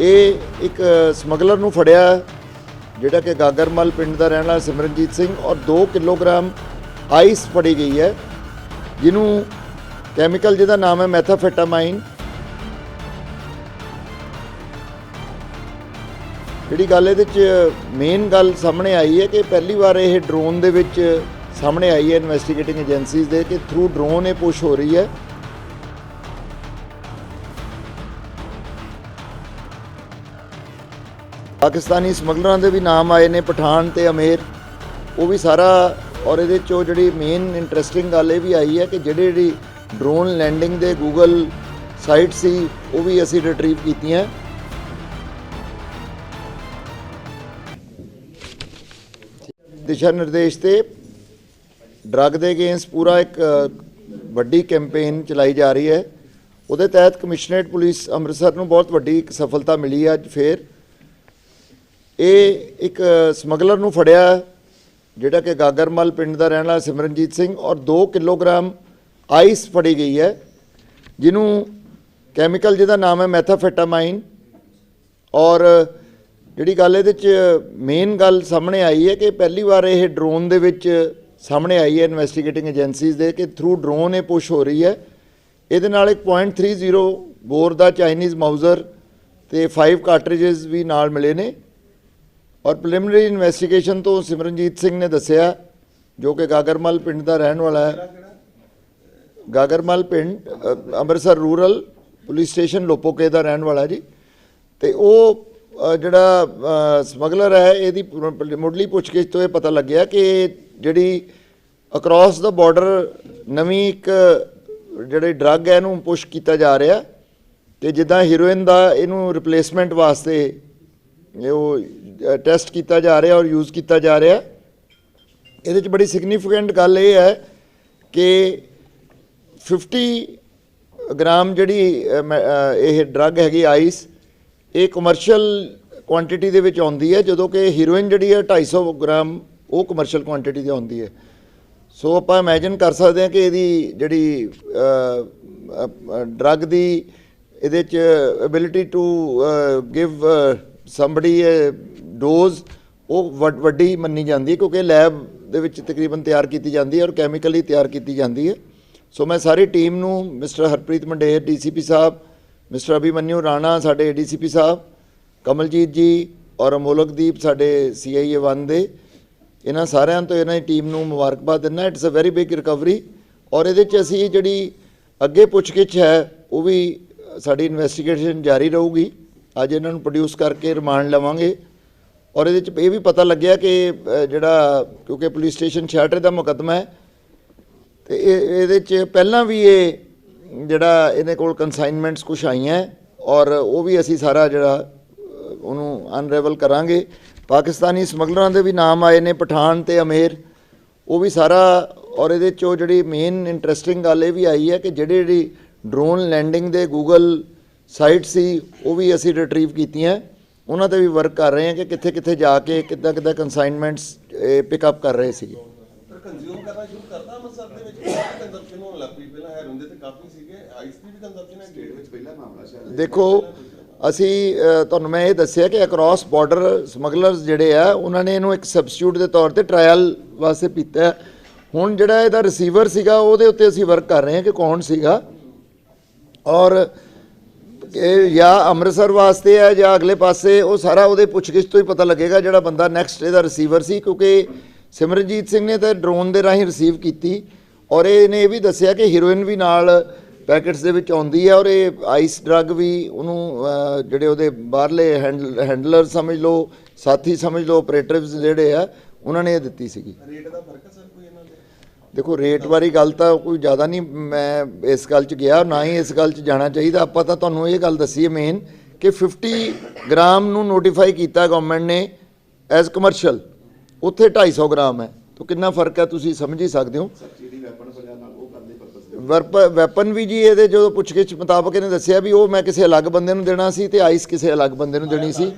ਇਹ ਇੱਕ ਸਮਗਲਰ ਨੂੰ ਫੜਿਆ ਜਿਹੜਾ ਕਿ ਗਾਗਰਮਲ ਪਿੰਡ ਦਾ ਰਹਿਣ ਵਾਲਾ ਸਿਮਰਨਜੀਤ ਸਿੰਘ ਔਰ 2 ਕਿਲੋਗ੍ਰਾਮ ਆਈਸ ਫੜੀ ਗਈ ਹੈ, ਜਿਹਨੂੰ ਕੈਮੀਕਲ ਜਿਹਦਾ ਨਾਮ ਹੈ ਮੈਥਾਫੈਟਾਮਾਈਨ। ਜਿਹੜੀ ਗੱਲ ਇਹਦੇ ਚ ਮੇਨ ਗੱਲ ਸਾਹਮਣੇ ਆਈ ਹੈ ਕਿ ਪਹਿਲੀ ਵਾਰ ਇਹ ਡਰੋਨ ਦੇ ਵਿੱਚ ਸਾਹਮਣੇ ਆਈ ਹੈ ਇਨਵੈਸਟੀਗੇਟਿੰਗ ਏਜੰਸੀਜ਼ ਦੇ, ਕਿ ਥਰੂ ਡਰੋਨ ਇਹ ਪੁਸ਼ ਹੋ ਰਹੀ ਹੈ। ਪਾਕਿਸਤਾਨੀ ਸਮਗਲਰਾਂ ਦੇ ਵੀ ਨਾਮ ਆਏ ਨੇ, ਪਠਾਨ ਤੇ ਅਮੇਰ। ਉਹ ਵੀ ਸਾਰਾ, ਔਰ ਇਹਦੇ ਚੋਂ ਜਿਹੜੀ ਮੇਨ ਇੰਟਰਸਟਿੰਗ ਗੱਲ ਇਹ ਵੀ ਆਈ ਹੈ ਕਿ ਜਿਹੜੇ ਜਿਹੜੀ ਡਰੋਨ ਲੈਂਡਿੰਗ ਦੇ ਗੂਗਲ ਸਾਈਟ ਸੀ, ਉਹ ਵੀ ਅਸੀਂ ਰਿਟਰੀਵ ਕੀਤੀਆਂ। ਦਿਸ਼ਾ ਨਿਰਦੇਸ਼ ਤੇ ਡਰੱਗ ਦੇ ਅਗੇਂਸਟ ਪੂਰਾ ਇੱਕ ਵੱਡੀ ਕੈਂਪੇਨ ਚਲਾਈ ਜਾ ਰਹੀ ਹੈ। ਉਹਦੇ ਤਹਿਤ ਕਮਿਸ਼ਨਰੇਟ ਪੁਲਿਸ ਅੰਮ੍ਰਿਤਸਰ ਨੂੰ ਬਹੁਤ ਵੱਡੀ ਇੱਕ ਸਫਲਤਾ ਮਿਲੀ ਹੈ ਅੱਜ ਫੇਰ। ਇਹ ਇੱਕ ਸਮਗਲਰ ਨੂੰ ਫੜਿਆ ਜਿਹੜਾ ਕਿ ਗਾਗਰਮਲ ਪਿੰਡ ਦਾ ਰਹਿਣ ਵਾਲਾ ਸਿਮਰਨਜੀਤ ਸਿੰਘ ਔਰ 2 ਕਿਲੋਗ੍ਰਾਮ ਆਈਸ ਫੜੀ ਗਈ ਹੈ, ਜਿਹਨੂੰ ਕੈਮੀਕਲ ਜਿਹਦਾ ਨਾਮ ਹੈ ਮੈਥਾਫੈਟਾਮਾਈਨ ਔਰ ਜਿਹੜੀ ਗੱਲ ਇਹਦੇ ਚ ਮੇਨ ਗੱਲ ਸਾਹਮਣੇ ਆਈ ਹੈ ਕਿ ਪਹਿਲੀ ਵਾਰ ਇਹ ਡਰੋਨ ਦੇ ਵਿੱਚ ਸਾਹਮਣੇ ਆਈ ਹੈ ਇਨਵੈਸਟੀਗੇਟਿੰਗ ਏਜੰਸੀਜ਼ ਦੇ ਕਿ ਥਰੂ ਡਰੋਨ ਇਹ ਪੁਸ਼ ਹੋ ਰਹੀ ਹੈ। ਇਹਦੇ ਨਾਲ ਇੱਕ .30 ਬੋਰ ਦਾ ਚਾਈਨੀਜ਼ ਮਾਊਜ਼ਰ ਤੇ 5 ਕਾਰਟ੍ਰਿਜਸ ਵੀ ਨਾਲ ਮਿਲੇ ਨੇ। ਔਰ ਪ੍ਰੀਲਿਮਿਨਰੀ ਇਨਵੈਸਟੀਗੇਸ਼ਨ ਤੋਂ ਸਿਮਰਨਜੀਤ ਸਿੰਘ ਨੇ ਦੱਸਿਆ, ਜੋ ਕਿ ਗਾਗਰਮਲ ਪਿੰਡ ਦਾ ਰਹਿਣ ਵਾਲਾ ਹੈ। ਗਾਗਰਮਲ ਪਿੰਡ Amritsar rural police station Lopoke ਦਾ ਰਹਿਣ ਵਾਲਾ ਜੀ। ਤੇ ਉਹ ਜਿਹੜਾ ਸਮਗਲਰ ਹੈ, ਇਹਦੀ ਮੁੱਢਲੀ ਪੁੱਛਗਿੱਛ ਤੋਂ ਇਹ ਪਤਾ ਲੱਗਿਆ ਕਿ ਜਿਹੜੀ ਅਕ੍ਰੋਸ ਦਾ ਬਾਰਡਰ ਨਵੀਂ ਇੱਕ, ਜਿਹੜੇ ਡਰੱਗ ਹੈ, ਇਹਨੂੰ ਪੁਸ਼ ਕੀਤਾ ਜਾ ਰਿਹਾ। ਤੇ ਜਿੱਦਾਂ ਹੀਰੋਇਨ ਦਾ ਇਹਨੂੰ ਰਿਪਲੇਸਮੈਂਟ ਵਾਸਤੇ ਉਹ ਟੈਸਟ ਕੀਤਾ ਜਾ ਰਿਹਾ ਔਰ ਯੂਜ਼ ਕੀਤਾ ਜਾ ਰਿਹਾ। ਇਹਦੇ ਚ ਬੜੀ ਸਿਗਨੀਫੀਕੈਂਟ ਗੱਲ ਇਹ ਹੈ ਕਿ 50 ਗ੍ਰਾਮ ਜਿਹੜੀ ਅ, ਇਹ ਡਰੱਗ ਹੈਗੀ ਆਈਸ ਇਹ ਕਮਰਸ਼ੀਅਲ ਕੁਆਂਟੀਟੀ ਦੇ ਵਿੱਚ ਆਉਂਦੀ ਹੈ ਜਦੋਂ ਕਿ ਹੀਰੋਇਨ ਜਿਹੜੀ ਹੈ 250 ਗ੍ਰਾਮ ਉਹ ਕਮਰਸ਼ੀਅਲ ਕੁਆਂਟੀਟੀ ਦੀ ਆਉਂਦੀ ਹੈ। ਸੋ ਆਪਾਂ ਇਮੇਜਿਨ ਕਰ ਸਕਦੇ ਹਾਂ ਕਿ ਇਹਦੀ ਜਿਹੜੀ ਡਰੱਗ ਦੀ ਇਹਦੇ ਚ ਐਬਿਲਿਟੀ ਟੂ ਗਿਵ ਸੰਭੜੀ ਡੋਜ਼ ਉਹ ਵੱਡ- ਵੱਡੀ ਮੰਨੀ ਜਾਂਦੀ ਹੈ ਕਿਉਂਕਿ ਲੈਬ ਦੇ ਵਿੱਚ ਤਕਰੀਬਨ ਤਿਆਰ ਕੀਤੀ ਜਾਂਦੀ ਹੈ ਔਰ ਕੈਮੀਕਲੀ ਤਿਆਰ ਕੀਤੀ ਜਾਂਦੀ ਹੈ। ਸੋ ਮੈਂ ਸਾਰੀ ਟੀਮ ਨੂੰ ਮਿਸਟਰ ਹਰਪ੍ਰੀਤ ਮੰਡੇਰ ਡੀਸੀਪੀ ਸਾਹਿਬ ਮਿਸਟਰ ਅਭਿਮਨਿਊ ਰਾਣਾ ਸਾਡੇ ਏਡੀਸੀਪੀ ਸਾਹਿਬ ਕਮਲਜੀਤ ਜੀ ਔਰ ਅਮੋਲਕਦੀਪ ਸਾਡੇ ਸੀਆਈਏ 1 ਦੇ, ਇਹਨਾਂ ਸਾਰਿਆਂ ਤੋਂ ਇਹਨਾਂ ਦੀ ਟੀਮ ਨੂੰ ਮੁਬਾਰਕਬਾਦ ਦਿੰਦਾ। It's a very big recovery ਔਰ ਇਹਦੇ ਚ ਅਸੀਂ ਜਿਹੜੀ ਅੱਗੇ ਪੁੱਛਗਿੱਛ ਹੈ, ਉਹ ਵੀ ਸਾਡੀ ਇਨਵੈਸਟੀਗੇਸ਼ਨ ਜਾਰੀ ਰਹੂਗੀ। ਅੱਜ ਇਹਨਾਂ ਨੂੰ ਪ੍ਰੋਡਿਊਸ ਕਰਕੇ ਰਿਮਾਂਡ ਲਵਾਂਗੇ। ਔਰ ਇਹਦੇ ਚ ਇਹ ਵੀ ਪਤਾ ਲੱਗਿਆ ਕਿ ਜਿਹੜਾ, ਕਿਉਂਕਿ ਪੁਲਿਸ ਸਟੇਸ਼ਨ 66 ਦਾ ਮੁਕੱਦਮਾ ਹੈ, ਤੇ ਇਹ, ਇਹਦੇ ਚ ਪਹਿਲਾਂ ਵੀ ਇਹ, ਜਿਹੜਾ ਇਹਦੇ ਕੋਲ ਕਨਸਾਈਨਮੈਂਟਸ ਕੁਝ ਆਈਆਂ ਔਰ ਉਹ ਵੀ ਅਸੀਂ ਸਾਰਾ ਜਿਹੜਾ ਉਹਨੂੰ ਅਨਰੇਵਲ ਕਰਾਂਗੇ। ਪਾਕਿਸਤਾਨੀ ਸਮਗਲਰਾਂ ਦੇ ਵੀ ਨਾਮ ਆਏ ਨੇ, ਪਠਾਨ ਤੇ ਅਮੇਰ, ਉਹ ਵੀ ਸਾਰਾ, ਔਰ ਇਹਦੇ ਚੋਂ ਜਿਹੜੀ ਮੇਨ ਇੰਟਰਸਟਿੰਗ ਗੱਲ ਇਹ ਵੀ ਆਈ ਹੈ ਕਿ ਜਿਹੜੇ ਜਿਹੜੀ ਡਰੋਨ ਲੈਂਡਿੰਗ ਦੇ ਗੂਗਲ ਸਾਈਟ ਸੀ ਉਹ ਵੀ ਅਸੀਂ ਰਿਟਰੀਵ ਕੀਤੀਆਂ। ਉਹਨਾਂ ਤੇ ਵੀ ਵਰਕ ਕਰ ਰਹੇ ਹਾਂ ਕਿ ਕਿੱਥੇ ਕਿੱਥੇ ਜਾ ਕੇ ਕਿੱਦਾਂ ਕਿੱਦਾਂ ਕਨਸਾਈਨਮੈਂਟਸ ਪਿਕ ਅਪ ਕਰ ਰਹੇ ਸੀਗੇ। ਪਰ ਕੰਜ਼ਿਊਮ ਕਰਨਾ ਸ਼ੁਰੂ ਕਰਤਾ ਅੰਮ੍ਰਿਤਸਰ ਦੇ ਵਿੱਚ ਕਾਫੀ ਕੰਜ਼ੰਪਸ਼ਨ ਹੋਣ ਲੱਗ ਪਈ। ਪਹਿਲਾਂ ਹੈਰੋਇਨ ਦੇ ਤੇ ਕਾਫੀ ਸੀਗੇ ਆਈਸ ਦੀ ਵੀ ਕੰਜ਼ੰਪਸ਼ਨ ਹੈ। ਸਟੇਟ ਵਿੱਚ ਪਹਿਲਾ ਮਾਮਲਾ ਸ਼ਾਇਦ। ਦੇਖੋ ਅਸੀਂ ਤੁਹਾਨੂੰ ਮੈਂ ਇਹ ਦੱਸਿਆ ਕਿ ਅਕ੍ਰੋਸ ਬਾਰਡਰ ਸਮਗਲਰਸ ਜਿਹੜੇ ਆ ਉਹਨਾਂ ਨੇ ਇਹਨੂੰ ਇੱਕ ਸਬਸਟੀਟਿਊਟ ਦੇ ਤੌਰ ਤੇ ਟ੍ਰਾਇਲ ਵਾਸਤੇ ਪੀਤਾ। ਹੁਣ ਜਿਹੜਾ ਇਹਦਾ ਰਿਸੀਵਰ ਸੀਗਾ ਉਹਦੇ ਉੱਤੇ ਅਸੀਂ ਵਰਕ ਕਰ ਰਹੇ ਹਾਂ ਕਿ ਕੌਣ ਸੀਗਾ। ਔਰ ਇਹ ਜਾਂ ਅੰਮ੍ਰਿਤਸਰ ਵਾਸਤੇ ਹੈ ਜਾਂ ਅਗਲੇ ਪਾਸੇ, ਉਹ ਸਾਰਾ ਉਹਦੇ ਪੁੱਛਗਿੱਛ ਤੋਂ ਹੀ ਪਤਾ ਲੱਗੇਗਾ ਜਿਹੜਾ ਬੰਦਾ ਨੈਕਸਟ ਇਹਦਾ ਰਿਸੀਵਰ ਸੀ, ਕਿਉਂਕਿ ਸਿਮਰਨਜੀਤ ਸਿੰਘ ਨੇ ਤਾਂ ਡਰੋਨ ਦੇ ਰਾਹੀਂ ਰਿਸੀਵ ਕੀਤੀ ਔਰ ਇਹਨੇ ਇਹ ਵੀ ਦੱਸਿਆ ਕਿ ਹੀਰੋਇਨ ਵੀ ਨਾਲ ਪੈਕੇਟਸ ਦੇ ਵਿੱਚ ਆਉਂਦੀ ਹੈ ਔਰ ਇਹ ਆਈਸ ਡਰੱਗ ਵੀ ਉਹਨੂੰ ਜਿਹੜੇ ਉਹਦੇ ਬਾਹਰਲੇ ਹੈਂਡਲਰ ਸਮਝ ਲਓ, ਸਾਥੀ ਸਮਝ ਲਓ ਆਪਰੇਟਰਸ ਜਿਹੜੇ ਆ, ਉਹਨਾਂ ਨੇ ਇਹ ਦਿੱਤੀ ਸੀਗੀ। ਰੇਟ ਦਾ ਫ਼ਰਕ ਸਰ ਦੇਖੋ ਰੇਟ ਬਾਰੇ ਗੱਲ ਤਾਂ ਕੋਈ ਜ਼ਿਆਦਾ ਨਹੀਂ, ਮੈਂ ਇਸ ਗੱਲ 'ਚ ਗਿਆ, ਨਾ ਹੀ ਇਸ ਗੱਲ 'ਚ ਜਾਣਾ ਚਾਹੀਦਾ। ਆਪਾਂ ਤਾਂ ਤੁਹਾਨੂੰ ਇਹ ਗੱਲ ਦੱਸੀ ਹੈ ਮੇਨ ਕਿ 50 ਗ੍ਰਾਮ ਨੂੰ ਨੋਟੀਫਾਈ ਕੀਤਾ ਗਵਰਨਮੈਂਟ ਨੇ ਐਜ਼ ਕਮਰਸ਼ੀਅਲ ਉੱਥੇ 250 ਗ੍ਰਾਮ ਹੈ। ਤਾਂ ਕਿੰਨਾ ਫ਼ਰਕ ਹੈ ਤੁਸੀਂ ਸਮਝ ਹੀ ਸਕਦੇ ਹੋ। ਜਿਹੜੀ ਵੈਪਨ ਵੀ ਜੀ ਇਹਦੇ ਜਦੋਂ ਪੁੱਛਗਿੱਛ ਮੁਤਾਬਕ ਇਹਨੇ ਦੱਸਿਆ ਵੀ ਉਹ ਮੈਂ ਕਿਸੇ ਅਲੱਗ ਬੰਦੇ ਨੂੰ ਦੇਣਾ ਸੀ ਤੇ ਆਈਸ ਕਿਸੇ ਅਲੱਗ ਬੰਦੇ ਨੂੰ ਦੇਣੀ ਸੀ।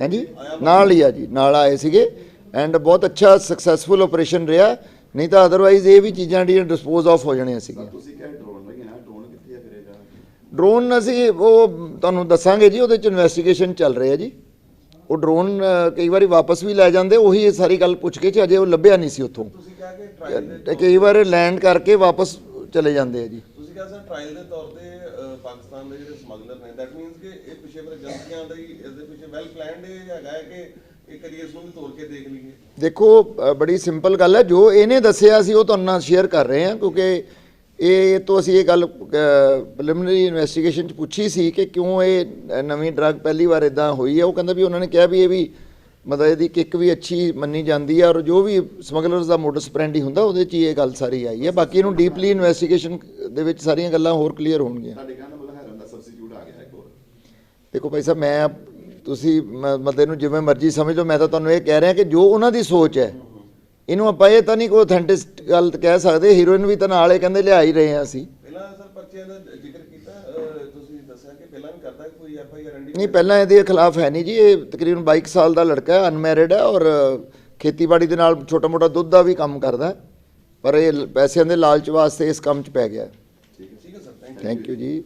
ਹਾਂਜੀ ਨਾਲ ਹੀ ਆ ਜੀ, ਨਾਲ ਆਏ ਸੀਗੇ। ਐਂਡ ਬਹੁਤ ਅੱਛਾ ਸਕਸੈਸਫੁਲ ਆਪਰੇਸ਼ਨ ਰਿਹਾ। ਨਹੀਂ ਤਾਂ ਅਦਰਵਾਈਜ਼ ਇਹ ਵੀ ਚੀਜ਼ਾਂ ਜਿਹੜੀਆਂ ਡਿਸਪੋਜ਼ ਆਫ ਹੋ ਜਾਣੀਆਂ ਸੀਗੀਆਂ। ਤੁਸੀਂ ਕਿਹਾ ਡਰੋਨ ਮਾਮਲਾ ਹੀ ਡਰੋਨ ਕਿੱਥੇ ਆ ਫਿਰੇਗਾ? ਡਰੋਨ ਅਸੀਂ ਉਹ ਤੁਹਾਨੂੰ ਦੱਸਾਂਗੇ ਜੀ ਉਹਦੇ ਚ ਇਨਵੈਸਟੀਗੇਸ਼ਨ ਚੱਲ ਰਹੀ ਹੈ ਜੀ। ਉਹ ਡਰੋਨ ਕਈ ਵਾਰੀ ਵਾਪਸ ਵੀ ਲੈ ਜਾਂਦੇ ਉਹੀ ਇਹ ਸਾਰੀ ਗੱਲ ਪੁੱਛ ਕੇ ਚ ਅਜੇ ਉਹ ਲੱਭਿਆ ਨਹੀਂ ਸੀ ਉੱਥੋਂ। ਤੁਸੀਂ ਕਿਹਾ ਕਿ ਟ੍ਰਾਇਲ ਦੇ ਤੇ ਕਈ ਵਾਰ ਲੈਂਡ ਕਰਕੇ ਵਾਪਸ ਚਲੇ ਜਾਂਦੇ ਆ ਜੀ। ਤੁਸੀਂ ਕਿਹਾ ਸਰ ਟ੍ਰਾਇਲ ਦੇ ਤੌਰ ਤੇ ਪਾਕਿਸਤਾਨ ਦੇ ਜਿਹੜੇ ਸਮਗਲਰ ਨੇ ਦੈਟ ਮੀਨਸ ਕਿ ਇਹ ਪਿਛੇ ਫਿਰ ਏਜੰਸੀਆਂ ਦਾ ਹੀ ਇਸ ਦੇ ਪਿੱਛੇ ਵੈਲ ਪਲਾਨਡ ਹੈਗਾ ਹੈ ਕਿ ਇਹ ਕਰੀਏ ਇਸ ਨੂੰ ਵੀ ਤੋੜ ਕੇ ਦੇਖ ਲਈਏ। ਦੇਖੋ ਅ, ਬੜੀ ਸਿੰਪਲ ਗੱਲ ਹੈ। ਜੋ ਇਹਨੇ ਦੱਸਿਆ ਸੀ ਉਹ ਤੁਹਾਨੂੰ ਨਾਲ ਸ਼ੇਅਰ ਕਰ ਰਹੇ ਹਾਂ ਕਿਉਂਕਿ ਇਹ ਤੋਂ ਅਸੀਂ ਇਹ ਗੱਲ ਪ੍ਰੀਲਿਮਿਨਰੀ ਇਨਵੈਸਟੀਗੇਸ਼ਨ ਚ ਪੁੱਛੀ ਸੀ ਕਿ ਕਿਉਂ ਇਹ ਨਵੀਂ ਡਰੱਗ ਪਹਿਲੀ ਵਾਰ ਇਦਾਂ ਹੋਈ ਹੈ। ਉਹ ਕਹਿੰਦਾ ਵੀ ਉਹਨਾਂ ਨੇ ਕਿਹਾ ਵੀ ਇਹ ਵੀ ਮਤਲਬ ਇਹਦੀ ਕਿੱਕ ਵੀ ਅੱਛੀ ਮੰਨੀ ਜਾਂਦੀ ਹੈ ਔਰ ਜੋ ਵੀ ਸਮਗਲਰਸ ਦਾ ਮੋਡਸ ਪ੍ਰੈਂਡੀ ਹੁੰਦਾ ਉਹਦੇ ਚ ਹੀ ਇਹ ਗੱਲ ਸਾਰੀ ਆਈ ਹੈ। ਬਾਕੀ ਇਹਨੂੰ ਡੀਪਲੀ ਇਨਵੈਸਟੀਗੇਸ਼ਨ ਦੇ ਵਿੱਚ ਸਾਰੀਆਂ ਗੱਲਾਂ ਹੋਰ ਕਲੀਅਰ ਹੋਣਗੀਆਂ। ਤੁਹਾਡੇ ਕਹਿਣ ਦਾ ਮਤਲਬ ਹੈਰਨ ਦਾ ਸਬਸਟੀਟਿਊਟ ਆ ਗਿਆ ਇੱਕ ਹੋਰ। ਦੇਖੋ ਭਾਈ ਸਾਹਿਬ ਮੈਂ ਤੁਸੀਂ ਮਤੇ ਨੂੰ ਜਿਵੇਂ ਮਰਜ਼ੀ ਸਮਝ ਲਓ ਮੈਂ ਤਾਂ ਤੁਹਾਨੂੰ ਇਹ ਕਹਿ ਰਿਹਾ ਕਿ ਜੋ ਉਹਨਾਂ ਦੀ ਸੋਚ ਹੈ ਇਹਨੂੰ ਆਪਾਂ ਇਹ ਤਾਂ ਨਹੀਂ ਕੋਈ ਅਥੈਂਟਿਸਟ ਗੱਲ ਕਹਿ ਸਕਦੇ ਹੀਰੋਇਨ ਵੀ ਤਾਂ ਨਾਲ ਇਹ ਕਹਿੰਦੇ ਲਿਆ ਹੀ ਰਹੇ ਹਾਂ ਅਸੀਂ। ਪਹਿਲਾਂ ਸਰ ਪਰਚਿਆਂ ਦਾ ਜ਼ਿਕਰ ਕੀਤਾ ਅਹ, ਤੁਸੀਂ ਦੱਸਿਆ ਕਿ ਪਹਿਲਾਂ ਵੀ ਕਰਦਾ ਕੋਈ ਐਫ ਆਈ ਆਰ ਐਨਡੀ ਨਹੀਂ ਪਹਿਲਾਂ ਇਹਦੇ ਖਿਲਾਫ ਹੈ ਨਹੀਂ ਜੀ ਇਹ ਤਕਰੀਬਨ 22 ਸਾਲ ਦਾ ਲੜਕਾ ਹੈ ਅਨਮੈਰਿਡ ਹੈ ਔਰ ਖੇਤੀਬਾੜੀ ਦੇ ਨਾਲ ਛੋਟਾ ਮੋਟਾ ਦੁੱਧ ਦਾ ਵੀ ਕੰਮ ਕਰਦਾ। ਪਰ ਇਹ ਪੈਸਿਆਂ ਦੇ ਲਾਲਚ ਵਾਸਤੇ ਇਸ ਕੰਮ 'ਚ ਪੈ ਗਿਆ ਠੀਕ ਹੈ ਸਰ ਥੈਂਕ ਯੂ ਜੀ।